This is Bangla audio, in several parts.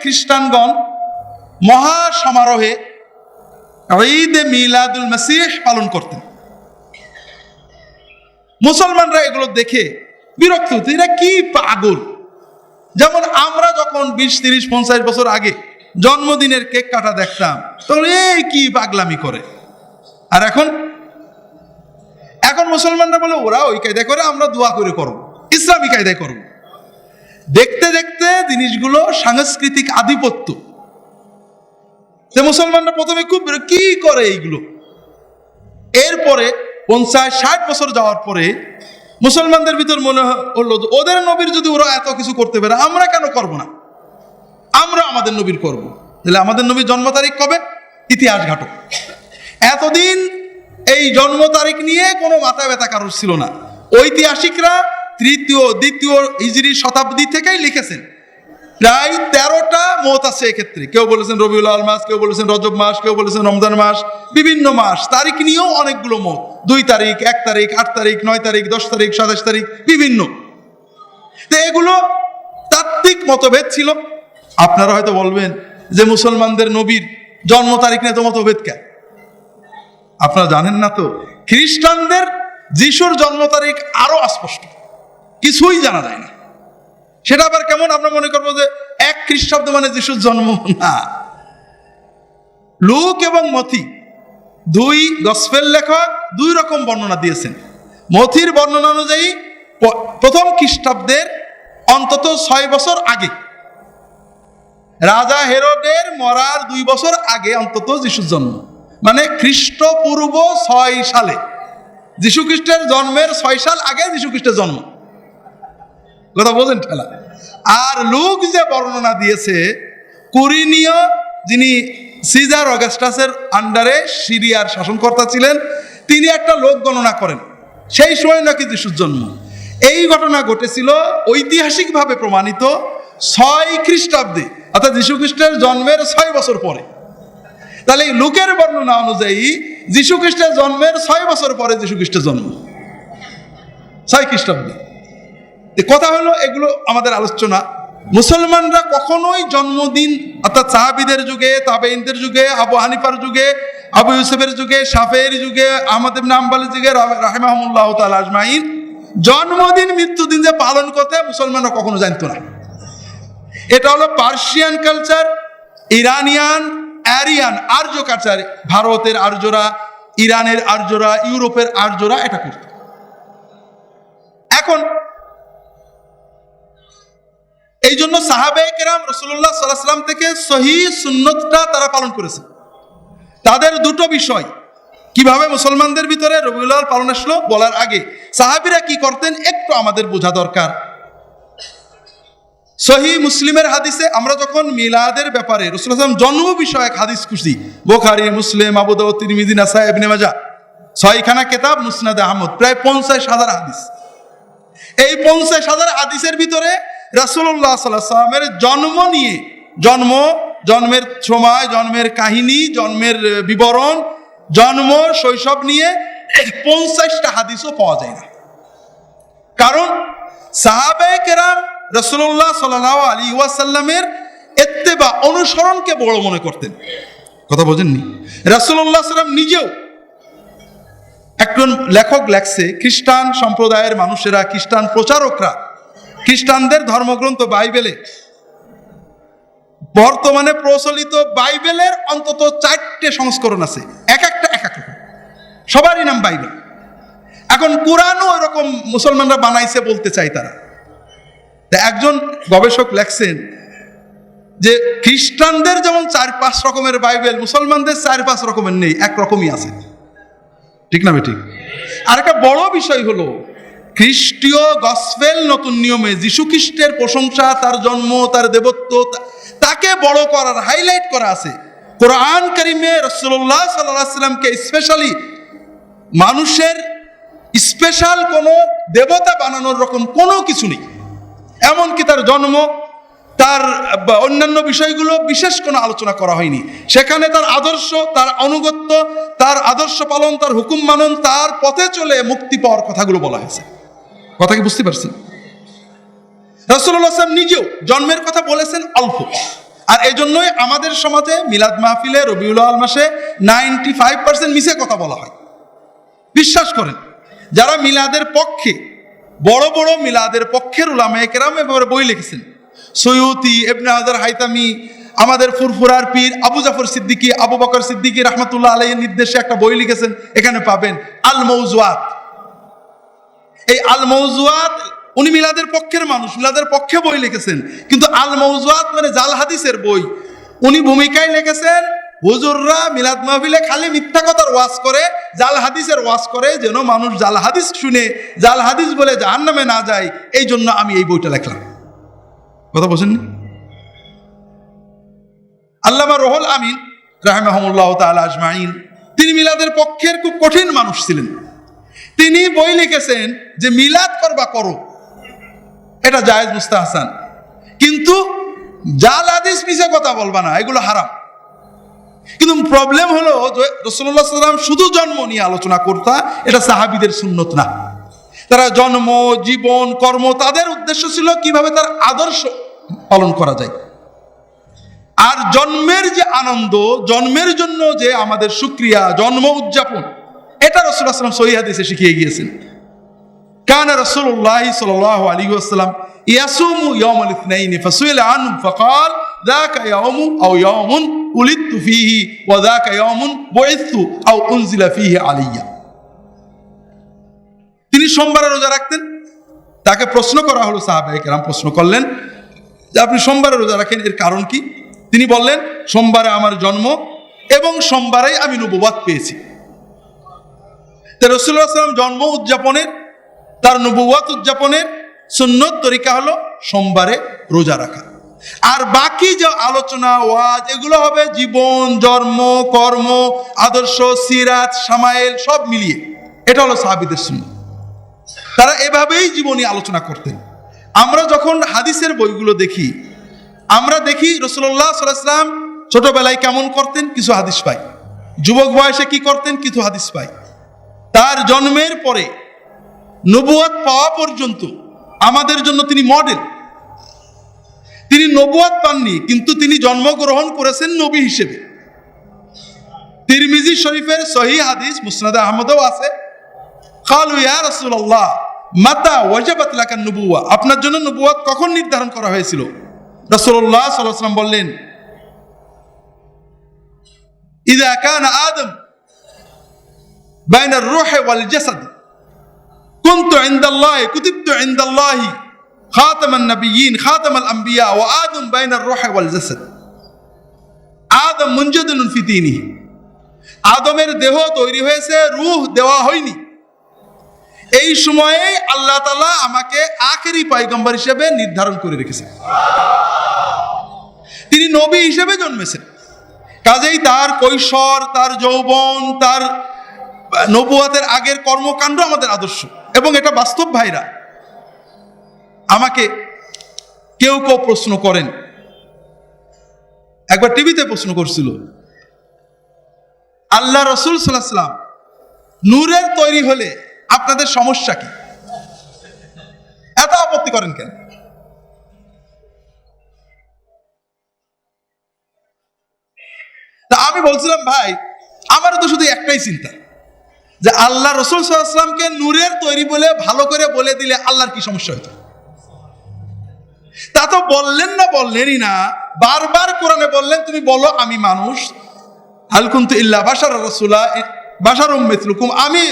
খ্রিস্টানগণ মহা সমারোহে ঈদ মিলাদুল মাসিহ পালন করতেন। মুসলমানরা এগুলো দেখে বিরক্ত হতো, এরা কি পাগল? যেমন আমরা যখন বিশ, তিরিশ, পঞ্চাশ বছর আগে জন্মদিনের কেক কাটা দেখতাম, তখন এই কি পাগলামি করে? আর এখন? এখন মুসলমানরা বলে, ওরা ওই কায়দায় করে, আমরা দোয়া করে করব, ইসলামী কায়দায় করব। দেখতে দেখতে জিনিসগুলো সাংস্কৃতিক আধিপত্য। যে মুসলমানরা প্রথমে খুব কি করে এইগুলো? এরপরে পঞ্চাশ, ষাট বছর যাওয়ার পরে মুসলমানদের ভিতর মনে হলো ওদের নবীর যদি ওরা এত কিছু করতে পারে, আমরা কেন করব না? আমরা আমাদের নবীর করব। তাহলে আমাদের নবীর জন্ম তারিখ কবে? ইতিহাস ঘাটক। এতদিন এই জন্ম তারিখ নিয়ে কোনো মাথা ব্যথা কারোর ছিল না। ঐতিহাসিকরা তৃতীয়, দ্বিতীয় হিজরি শতাব্দী থেকেই লিখেছেন। প্রায় তেরোটা মত আছে এক্ষেত্রে। কেউ বলেছেন রবিউল মাস, কেউ বলেছেন রজব মাস, কেউ বলেছেন রমজান মাস, বিভিন্ন মাস। তারিখ নিয়েও অনেকগুলো মত। দুই তারিখ, এক তারিখ, আট তারিখ, নয় তারিখ, দশ তারিখ, সাতাশ তারিখ, বিভিন্ন। তো এগুলো তাত্ত্বিক মতভেদ ছিল। আপনারা হয়তো বলবেন যে মুসলমানদের নবীর জন্ম তারিখ নিয়ে তো মতভেদ কেন? আপনারা জানেন না তো? খ্রিস্টানদের যিশুর জন্ম তারিখ আরও অস্পষ্ট। কিছুই জানা যায় না। সেটা আবার কেমন? আমরা মনে করব যে এক খ্রিস্টাব্দ মানে যিশুর জন্ম না। লুক এবং মথি দুই গসপেল লেখক দুই রকম বর্ণনা দিয়েছেন। মথির বর্ণনা অনুযায়ী প্রথম খ্রিস্টাব্দের অন্তত ছয় বছর আগে, রাজা হেরোডের মরার দুই বছর আগে অন্তত যিশুর জন্ম। মানে খ্রিস্টপূর্ব ছয় সালে যীশু খ্রিস্টের জন্মের ছয় সাল আগে যীশু খ্রিস্টের জন্ম। কথা বোঝেন ঠেলা আর লুক যে বর্ণনা দিয়েছে, কুরিনীয় যিনি সিজার অগাস্টাসের আন্ডারে সিরিয়ার শাসনকর্তা ছিলেন, তিনি একটা লোক গণনা করেন। সেই সময় নাকি যিশুর জন্ম। এই ঘটনা ঘটেছিল ঐতিহাসিকভাবে প্রমাণিত ছয় খ্রিস্টাব্দে, অর্থাৎ যীশু খ্রিস্টের জন্মের ছয় বছর পরে। তাহলে এই লুকের বর্ণনা অনুযায়ী যীশু খ্রিস্টের জন্মের ছয় বছর পরে যীশু খ্রিস্টের জন্ম। ছয় খ্রিস্টাব্দে। কথা হলো, এগুলো আমাদের আলোচনা। মুসলমানরা কখনোই জন্মদিন, অর্থাৎ সাহাবিদের যুগে তাবেইনদের যুগে, আবু হানিফার যুগে, আবু ইউসুফের যুগে সাফের যুগে, আহমদ ইবনে আম্বালের যুগে রাহিমাহুল্লাহ তাআলা আজমাইন, জন্মদিন মৃত্যুদিন যে পালন করতে মুসলমানরা কখনো জানতো না। এটা হলো পার্সিয়ান কালচার, ইরানিয়ান, অ্যারিয়ান, আর্য কালচার, ভারতের আর্যরা, ইরানের আর্যরা, ইউরোপের আর্যরা এটা করত। এখন এই জন্য সাহাবে কেরাম রসুল্লাহ সাল্লাহাম থেকে সহি সুন্নতটা তারা পালন করেছে। তাদের দুটো বিষয়, কীভাবে মুসলমানদের ভিতরে রবিউল্লাহ পালন আসলো বলার আগে। সাহাবিরা কি করতেন? একটু আমাদের বোঝা দরকার। সহি মুসলিমের হাদিসে আমরা যখন মিলাদের ব্যাপারে রসুলাম জন্ম বিষয়ক হাদিস খুশি বোখারি, মুসলিম আবুদাউ তিরমিজি নাসা মাজা ছয়খানা কেতাব, মুসনাদ আহমদ, প্রায় পঞ্চাশ হাজার হাদিস। এই পঞ্চাশ হাজার হাদিসের ভিতরে রাসুল্লাহ সাল্লামের জন্ম নিয়ে, জন্ম, জন্মের সময়, জন্মের কাহিনী, জন্মের বিবরণ, জন্ম, শৈশব নিয়ে পঞ্চাশটা হাদিসও পাওয়া যায় না। কারণ সাহাবে কেরাম রসুল্লাহ সাল্লাহ আলী ওয়াসাল্লামের এত্তেবা অনুসরণকে বড় মনে করতেন। কথা বোঝেননি? রাসুল্লাহ সাল্লাম নিজেও একজন লেখক লেখছে, খ্রিস্টান সম্প্রদায়ের মানুষেরা, খ্রিস্টান প্রচারকরা খ্রিস্টানদের ধর্মগ্রন্থ বাইবেলে, বর্তমানে প্রচলিত বাইবেলের অন্তত চারটে সংস্করণ আছে। এক একটা, এক এক সবারই নাম বাইবেল। এখন কোরআনও ওইরকম মুসলমানরা বানাইছে বলতে চাই তারা। তা একজন গবেষক লেখছেন যে খ্রিস্টানদের যেমন চার পাঁচ রকমের বাইবেল, মুসলমানদের চার পাঁচ রকমের নেই, এক রকমই আছে। ঠিক না ঠিক? আর একটা বড় বিষয় হলো খ্রিস্টীয় গসপেল নতুন নিয়মে যীশু খ্রিস্টের প্রশংসা, তার জন্ম, তার দেবত্ব তাকে বড় করার হাইলাইট করা আছে। কোরআন করিমে রসুল্লাহ সাল্লামকে স্পেশালি মানুষের স্পেশাল কোনো দেবতা বানানোর রকম কোনো কিছু নেই। এমনকি তার জন্ম, তার অন্যান্য বিষয়গুলো বিশেষ কোনো আলোচনা করা হয়নি। সেখানে তার আদর্শ, তার অনুগত্য তার আদর্শ পালন, তার হুকুম মানন, তার পথে চলে মুক্তি পাওয়ার কথাগুলো বলা হয়েছে। কথা কি বুঝতে পারছেন রসুল্লাহ নিজেও জন্মের কথা বলেছেন অল্প। আর এই জন্যই আমাদের সমাজে মিলাদ মাহফিলে রবিউল আল মাসে নাইনটি ফাইভ পার্সেন্ট মিশে কথা বলা হয়। বিশ্বাস করেন, যারা মিলাদের পক্ষে, বড় বড় মিলাদের পক্ষের উলামে কেরাম এভাবে বই লিখেছেন। সৈয়তি এবনে হাজার হাইতামি, আমাদের ফুরফুরার পীর আবু জাফর সিদ্দিকী, আবু বকর সিদ্দিকী রহমতুল্লাহ আলাইয়ের নির্দেশে একটা বই লিখেছেন, এখানে পাবেন আল মৌজুয়াত এই আল মৌজুয়াত উনি মিলাদের পক্ষের মানুষ, মিলাদের পক্ষে বই লিখেছেন। কিন্তু আল মৌজুয়াত মানে জাল হাদিসের বই। উনি ভূমিকায় লিখেছেন, হুজুররা মিলাদ মাহফিলে খালি মিথ্যা কথার ওয়াজ করে, জাল হাদিসের ওয়াজ করে, যেন মানুষ জাল হাদিস শুনে, জাল হাদিস বলে জাহান্নামে না যায়, এই জন্য আমি এই বইটা লিখলাম। কথা বলছেন আল্লামা রোহল আমিন, রাহমাহমুল্লাহ তাআলা আজমাইন, তিনি মিলাদের পক্ষের খুব কঠিন মানুষ ছিলেন। তিনি বই লিখেছেন যে মিলাদ করবা করো। এটা জায়েজ মুস্তাহাসান কিন্তু জাল হাদিস মিশে কথা বলবা না, এগুলো হারাম। কিন্তু প্রবলেম হলো রসুল্লাহ সাল্লাম শুধু জন্ম নিয়ে আলোচনা করতা, এটা সাহাবিদের সুন্নত না। তারা জন্ম, জীবন, কর্ম, তাদের উদ্দেশ্য ছিল কীভাবে তার আদর্শ পালন করা যায়। আর জন্মের যে আনন্দ, জন্মের জন্য যে আমাদের সুক্রিয়া, জন্ম উদযাপন এটা রসুল্লাহ সাল্লাম সহি হাদিসে শিখিয়ে গিয়েছেন كان رسول الله صلى الله عليه وسلم يصوم يوم الاثنين فسئل عنه فقال ذاك يوم أو يوم ولدت فيه وذاك يوم بعثت أو أنزل فيه علي তিনি সোমবারে রোজা রাখতেন তাকে প্রশ্ন করা হলো সাহাবাই কেরাম প্রশ্ন করলেন যে আপনি সোমবারে রোজা রাখেন এর কারণ কি তিনি বললেন সোমবারে আমার জন্ম এবং সোমবারেই আমি নবুবাদ পেয়েছি তো রসুল্লাহ সাল্লাম জন্ম উদযাপনের, তার নবুয়াত উদযাপনের সুন্নত তরিকা হলো সোমবারে রোজা রাখা। আর বাকি যে আলোচনা, ওয়াজ, এগুলো হবে জীবন, জন্ম, কর্ম, আদর্শ, সিরাত সামাইল সব মিলিয়ে। এটা হলো সাহাবিদের সুন্নত। তারা এভাবেই জীবনী আলোচনা করতেন। আমরা যখন হাদিসের বইগুলো দেখি, আমরা দেখি রসুল্লাহ সাল্লাম ছোটবেলায় কেমন করতেন? কিছু হাদিস পাই। যুবক বয়সে কি করতেন? কিছু হাদিস পাই। তার জন্মের পরে নবুয়াত পাওয়া পর্যন্ত আমাদের জন্য তিনি মডেল তিনি নবুয়াত পাননি, কিন্তু তিনি জন্মগ্রহণ করেছেন নবী হিসেবে। তিরমিজি শরীফের সহি হাদিস মুসনাদ আহমদও আছে। খালু ইয়া রাসূলুল্লাহ, মাতা ওয়াজাবাত লাকান নবুয়া আপনার জন্য নবুয়াত কখন নির্ধারণ করা হয়েছিল? রাসূলুল্লাহ সাল্লাল্লাহু বললেন, ইদা কানা আদম বাইনার রোহে ওয়াল জাসাদ। কুনতু ইনদাল্লাহি, কুতিবতু ইনদাল্লাহি, খাতামান নাবিয়িন খাতামাল আম্বিয়া, ওয়া আদম বাইনার রোহে ওয়াল আদম মুনজাদুন ফি আদমের দেহ তৈরি হয়েছে, রুহ দেওয়া হয়নি। এই সময়ে আল্লাহ তালা আমাকে আখেরি পাইগম্বর হিসেবে নির্ধারণ করে রেখেছেন। তিনি নবী হিসেবে জন্মেছেন। কাজেই তার কৈশোর, তার যৌবন, তার নবুয়াতের আগের কর্মকাণ্ড আমাদের আদর্শ। এবং এটা বাস্তব ভাইরা, আমাকে কেউ কেউ প্রশ্ন করেন। একবার টিভিতে প্রশ্ন করছিল, আল্লাহ রসুল সাল্লাম নূরের তৈরি হলে আপনাদের সমস্যা কি? এত আপত্তি করেন কেন? তা আমি বলছিলাম, ভাই, আমারও তো শুধু একটাই চিন্তা। যে আল্লাহ রসুল সাল্লামকে নূরের তৈরি বলে, ভালো করে বলে দিলে আল্লাহর কি সমস্যা হতো তা তো বললেন না, বললেনই না। বারবার কোরআনে বললেন, তুমি বলো, আমি মানুষ। হালকুন্তু ইল্লা বাসার রসুলা বাসার মিথলুকুম আমি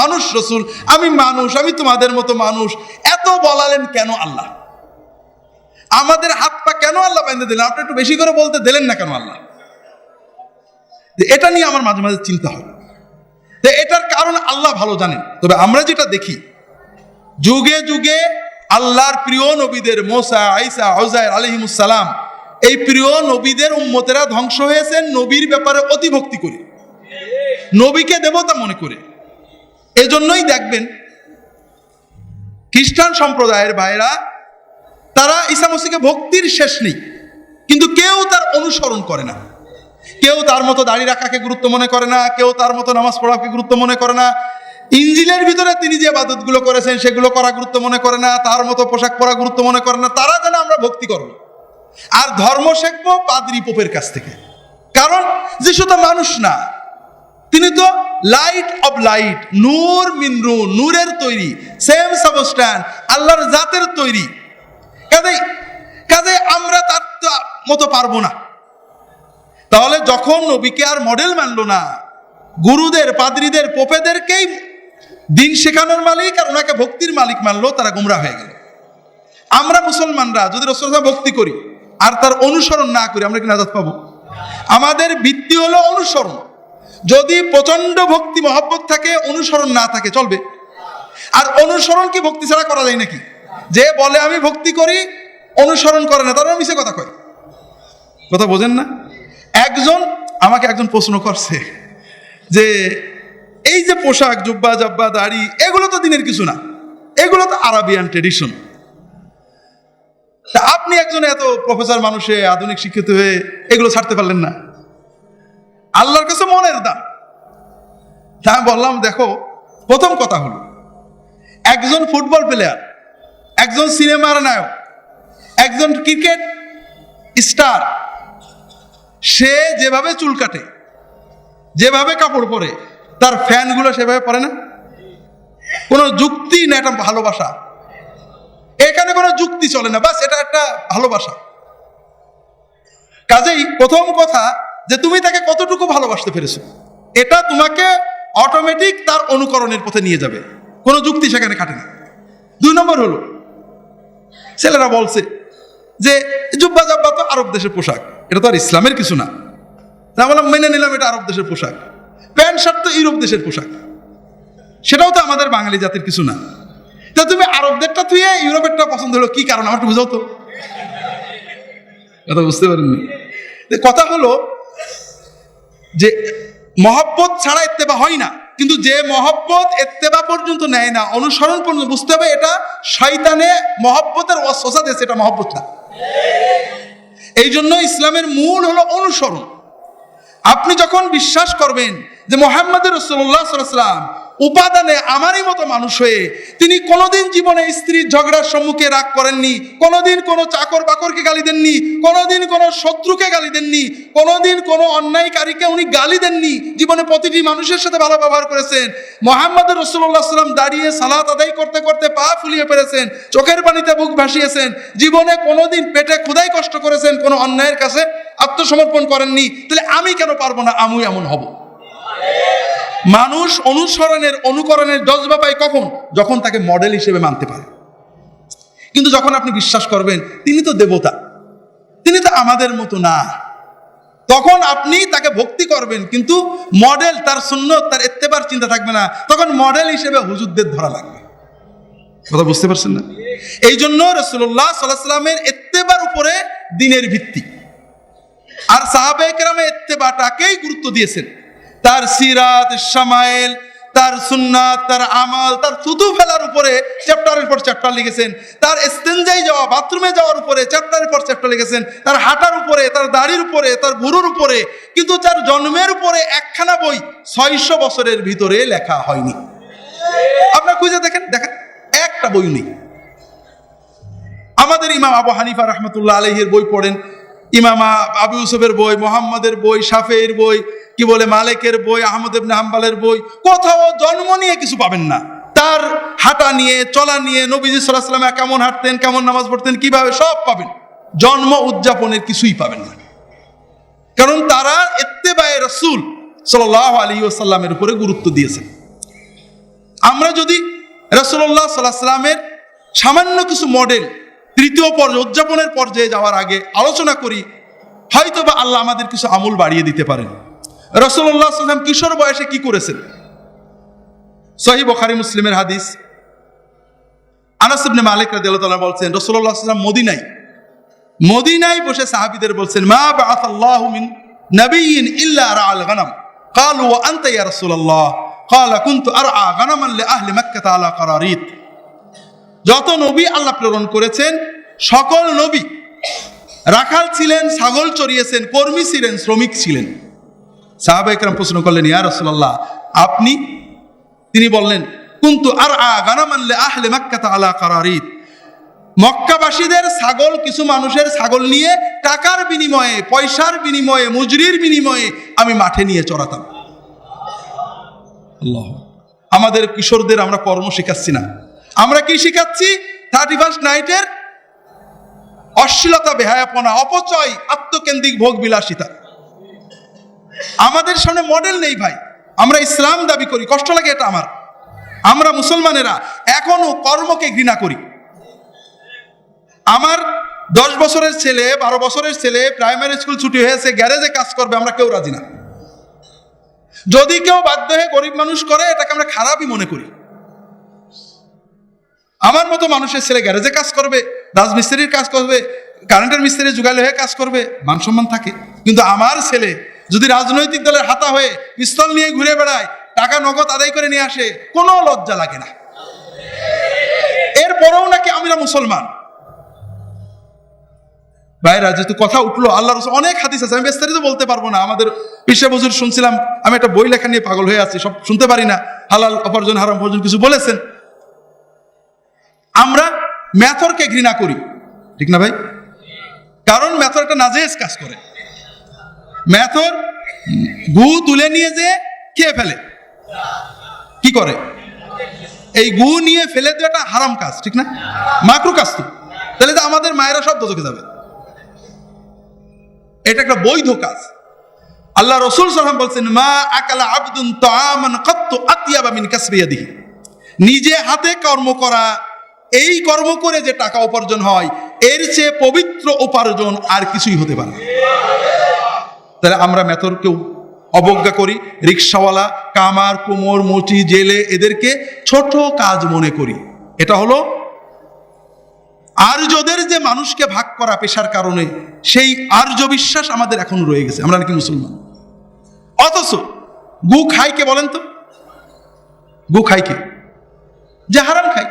মানুষ রসুল, আমি মানুষ, আমি তোমাদের মতো মানুষ। এত বলালেন কেন আল্লাহ? আমাদের হাত পা কেন আল্লাহ বেঁধে দিলেন? আপনি একটু বেশি করে বলতে দিলেন না কেন আল্লাহ? এটা নিয়ে আমার মাঝে মাঝে চিন্তা হয়। তো এটার কারণ আল্লাহ ভালো জানেন। তবে আমরা যেটা দেখি, যুগে যুগে আল্লাহর প্রিয় নবীদের, মোসা আইসা হজায় আলহিমুসালাম এই প্রিয় নবীদের উম্মতেরা ধ্বংস হয়েছেন নবীর ব্যাপারে অতিভক্তি করে। নবীকে দেবতা মনে করে। এজন্যই দেখবেন, খ্রিস্টান সম্প্রদায়ের ভাইরা তারা ঈসা মসিকে ভক্তির শেষ নেই। কিন্তু কেউ তার অনুসরণ করে না। কেউ তার মতো দাড়ি রাখাকে গুরুত্ব মনে করে না, কেউ তার মতো নামাজ পড়াকে গুরুত্ব মনে করে না। ইঞ্জিলের ভিতরে তিনি যে বাদতগুলো করেছেন, সেগুলো করা গুরুত্ব মনে করে না, তার মতো পোশাক পরা গুরুত্ব মনে করে না, তারা যেন আমরা ভক্তি করব আর ধর্ম শিখব পাদ্রি পোপের কাছ থেকে। কারণ যিশু তো মানুষ না, তিনি তো লাইট অব লাইট নূর মিন নূর, নূরের তৈরি সেম সাবস্ট্যান্ড আল্লাহর জাতের তৈরি। কাজেই কাজে আমরা তার মতো পারব না। তাহলে যখন নবীকে আর মডেল মানলো না, গুরুদের, পাদ্রীদের, পোপেদেরকেই দিন শেখানোর মালিক আর ওনাকে ভক্তির মালিক মানলো, তারা গুমরা হয়ে গেল। আমরা মুসলমানরা যদি রসুল ভক্তি করি আর তার অনুসরণ না করি, আমরা কি নাজাত পাবো? আমাদের ভিত্তি হলো অনুসরণ। যদি প্রচণ্ড ভক্তি, মহব্বত থাকে, অনুসরণ না থাকে, চলবে। আর অনুসরণ কি ভক্তি ছাড়া করা যায় নাকি? যে বলে আমি ভক্তি করি, অনুসরণ করে না তারা মিশে কথা কয়। কথা বোঝেন না? একজন আমাকে একজন প্রশ্ন করছে যে, এই যে পোশাক, জুব্বা, জাব্বা, দাড়ি, এগুলো তো দিনের কিছু না। এগুলো তো আরাবিয়ান ট্রেডিশন তা আপনি একজন এত প্রফেসর মানুষে, আধুনিক শিক্ষিত হয়ে এগুলো ছাড়তে পারলেন না। আল্লাহর কাছে মনের দাম। তা আমি বললাম, দেখো, প্রথম কথা হলো, একজন ফুটবল প্লেয়ার একজন সিনেমার নায়ক, একজন ক্রিকেট স্টার সে যেভাবে চুল কাটে, যেভাবে কাপড় পরে, তার ফ্যানগুলো সেভাবে পরে না? কোনো যুক্তি না, এটা ভালোবাসা। এখানে কোনো যুক্তি চলে না, বাস এটা একটা ভালোবাসা। কাজেই প্রথম কথা যে তুমি তাকে কতটুকু ভালোবাসতে পেরেছ, এটা তোমাকে অটোমেটিক তার অনুকরণের পথে নিয়ে যাবে। কোনো যুক্তি সেখানে খাটে না। দুই নম্বর হলো, ছেলেরা বলছে যে জুব্বা জাব্বা তো আরব দেশের পোশাক। এটা তো আর ইসলামের কিছু না। বললাম, মেনে নিলাম, এটা আরব দেশের পোশাক। প্যান্ট শার্ট তো ইউরোপ দেশের পোশাক। সেটাও তো আমাদের বাঙালি জাতির কিছু না। তা তুমি আরবদেরটা তুই ইউরোপেরটা পছন্দ হলো, কি কারণ? আমার বুঝাও তো। কথা বুঝতে পারেননি কথা হলো যে, মহব্বত ছাড়া এত্তেবা হয় না। কিন্তু যে মহব্বত এত্তেবা পর্যন্ত নেয় না, অনুসরণ পর্যন্ত বুঝতে হবে এটা শয়তানে মহব্বতের অসোসা দেশ এটা মহব্বত না। এই জন্য ইসলামের মূল হলো অনুসরণ। আপনি যখন বিশ্বাস করবেন যে মোহাম্মদ রসুল্লাহ সাল্লাম উপাদানে আমারই মতো মানুষ হয়ে তিনি কোনোদিন জীবনে স্ত্রীর ঝগড়ার সম্মুখে রাগ করেননি, কোনোদিন কোনো চাকর বাকরকে গালি দেননি, কোনোদিন কোনো শত্রুকে গালি দেননি, কোনোদিন কোনো অন্যায়কারীকে উনি গালি দেননি। জীবনে প্রতিটি মানুষের সাথে ভালো ব্যবহার করেছেন। মোহাম্মদ রসুল্লাহ সাল্লাম দাঁড়িয়ে সালাত আদায় করতে করতে পা ফুলিয়ে পেরেছেন চোখের পানিতে বুক ভাসিয়েছেন। জীবনে কোনোদিন পেটে ক্ষুদাই কষ্ট করেছেন, কোনো অন্যায়ের কাছে আত্মসমর্পণ করেননি। তাহলে আমি কেন পারব না? আমি এমন হব। মানুষ অনুসরণের অনুকরণের জজবা পায় কখন? যখন তাকে মডেল হিসেবে মানতে পারে। কিন্তু যখন আপনি বিশ্বাস করবেন, তিনি তো দেবতা। তিনি তো আমাদের মতো না। তখন আপনি তাকে ভক্তি করবেন, কিন্তু মডেল তার শূন্য তার এত্তেবার চিন্তা থাকবে না। তখন মডেল হিসেবে হুজুরদের ধরা লাগবে। কথা বুঝতে পারছেন না? এই জন্য রসুল্লাহ সাল্লাহামের এত্তেবার উপরে দিনের ভিত্তি। আর সাহাবে কেরামে এত্তেবাটাকেই গুরুত্ব দিয়েছেন। তার সিরাত সামাইল তার সুন্নাত, তার আমাল, তার থুতু ফেলার উপরে চ্যাপ্টারের পর চ্যাপ্টার লিখেছেন। তার এস্তেঞ্জাই যাওয়া, বাথরুমে যাওয়ার উপরে চ্যাপ্টারের পর চ্যাপ্টার লিখেছেন। তার হাঁটার উপরে, তার দাড়ির উপরে, তার ভুরুর উপরে, কিন্তু তার জন্মের উপরে একখানা বই ছয়শো বছরের ভিতরে লেখা হয়নি। আপনার খুঁজে দেখেন দেখেন, একটা বই নেই। আমাদের ইমাম আবু হানিফা রহমতুল্লাহ আলহের বই পড়েন। ইমামা আবু ইউসুফের বই, মোহাম্মদের বই শাফের বই কি বলে মালিকের বই, আহমদ ইবনে হাম্বালের বই, কোথাও জন্ম নিয়ে কিছু পাবেন না। তার হাঁটা নিয়ে, চলা নিয়ে নবীজি সাল্লাহ সাল্লাম কেমন হাঁটতেন, কেমন নামাজ পড়তেন, কীভাবে সব পাবেন? জন্ম উদযাপনের কিছুই পাবেন না। কারণ তারা এত্তেবায় রসুল সাল্লাহ আলী ওসাল্লামের উপরে গুরুত্ব দিয়েছেন। আমরা যদি রসুল্লাহ সাল্লাহ সাল্লামের সামান্য কিছু মডেল তৃতীয় পর্যায়ে, উদযাপনের পর্যায়ে যাওয়ার আগে আলোচনা করি হয়তো বা আল্লাহ আমাদের কিছু আমল বাড়িয়ে দিতে পারেন। রসুল্লাহ সাল্লাম কিশোর বয়সে কি করেছেন সহি বখারি মুসলিমের হাদিস আনাস ইবনে মালিক রাদিয়াল্লাহু তাআলা বলছেন রাসূলুল্লাহ সাল্লাল্লাহু আলাইহি মদিনায় মদিনায় বসে সাহাবীদের বলছেন মা বাআসাল্লাহু মিন নাবিয়্যিন ইল্লা রাআল গানাম قالوا وانت يا رسول الله قال كنت ارعى غنما لاهل مكه على قراريط যত নবী আল্লাহ প্রেরণ করেছেন সকল নবী রাখাল ছিলেন ছাগল চড়িয়েছেন কর্মী ছিলেন শ্রমিক ছিলেন সাহাবা একরাম প্রশ্ন করলেন, ইয়া রাসূলুল্লাহ, আপনি তিনি বললেন, কুন্তু আর আ গানামানলে আহলে মাক্কাতা আলা কারারিত? মক্কাবাসীদের ছাগল, কিছু মানুষের ছাগল নিয়ে টাকার বিনিময়ে, পয়সার বিনিময়ে, মজুরির বিনিময়ে আমি মাঠে নিয়ে চড়াতাম। আল্লাহ, আমাদের কিশোরদের আমরা কর্ম শেখাচ্ছি না। আমরা কি শেখাচ্ছি? থার্টি ফার্স্ট নাইটের অশ্লীলতা, বেহায়াপনা, অপচয়, আত্মকেন্দ্রিক ভোগ বিলাসিতা আমাদের সামনে মডেল নেই ভাই। আমরা ইসলাম দাবি করি, কষ্ট লাগে এটা আমার। আমরা মুসলমানেরা এখনও কর্মকে ঘৃণা করি। আমার দশ বছরের ছেলে, বারো বছরের ছেলে প্রাইমারি স্কুল ছুটি হয়েছে গ্যারেজে কাজ করবে, আমরা কেউ রাজি না। যদি কেউ বাধ্য হয়ে গরিব মানুষ করে, এটাকে আমরা খারাপই মনে করি। আমার মতো মানুষের ছেলে গ্যারেজে কাজ করবে, রাজমিস্ত্রির কাজ করবে কারেন্টের মিস্ত্রি যুগালে হয়ে কাজ করবে, মান সম্মান থাকে। কিন্তু আমার ছেলে যদি রাজনৈতিক দলের হাতা হয়ে পিস্তল নিয়ে ঘুরে বেড়ায়, টাকা নগদ আদায় করে নিয়ে আসে, কোনো লজ্জা লাগে না। এরপরেও নাকি আমরা মুসলমান। ভাইরা, যেহেতু কথা উঠল আল্লাহ রসুল অনেক হাদিস আছে, আমি বিস্তারিত বলতে পারব না। আমাদের পিসা বজুর শুনছিলাম, আমি একটা বই লেখা নিয়ে পাগল হয়ে আছি, সব শুনতে পারি না। হালাল অপার্জন হারাম অপার্জন কিছু বলেছেন। আমরা ম্যাথরকে ঘৃণা করি। ঠিক না ভাই? কারণ ম্যাথর একটা নাজেজ কাজ করে। ম্যাথর গু তুলে নিয়ে যে খেয়ে ফেলে? কি করে? এই গু নিয়ে ফেলে দেওয়াটা হারাম কাজ, ঠিক না? মাকরু কাজ তো। তাহলে তো আমাদের মায়েরা সব দোজকে যাবে এটা একটা বৈধ কাজ। আল্লাহ রসুল সাল্লাম বলছেন, মা আকালা আবদুন তামান কত্তু আতিয়াবা মিন কাসবিয়াদিহি নিজে হাতে কর্ম করা, এই কর্ম করে যে টাকা উপার্জন হয়, এর চেয়ে পবিত্র উপার্জন আর কিছুই হতে পারে। তাহলে আমরা মেথরকেও অবজ্ঞা করি, রিক্সাওয়ালা, কামার, কুমোর, মুচি, জেলে, এদেরকে ছোট কাজ মনে করি। এটা হলো আর্যদের যে মানুষকে ভাগ করা পেশার কারণে, সেই আর্য বিশ্বাস আমাদের এখন রয়ে গেছে। আমরা নাকি মুসলমান? অথচ গু খাই কে বলেন তো? গু খাই কে? যে হারাম খাই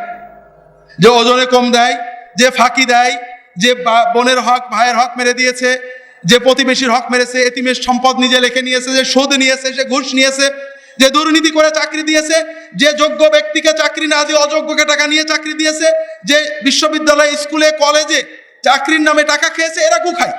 যে ওজনে কম দেয়, যে ফাঁকি দেয়, যে বোনের হক, ভাইয়ের হক মেরে দিয়েছে যে প্রতিবেশীর হক মেরেছে, এতিমের সম্পদ নিজে লেখে নিয়েছে, যে সুদ নিয়েছে সে ঘুষ নিয়েছে, যে দুর্নীতি করে চাকরি দিয়েছে, যে যোগ্য ব্যক্তিকে চাকরি না দিয়ে অযোগ্যকে টাকা নিয়ে চাকরি দিয়েছে, যে বিশ্ববিদ্যালয়, স্কুলে, কলেজে চাকরির নামে টাকা খেয়েছে, এরা গু খায়?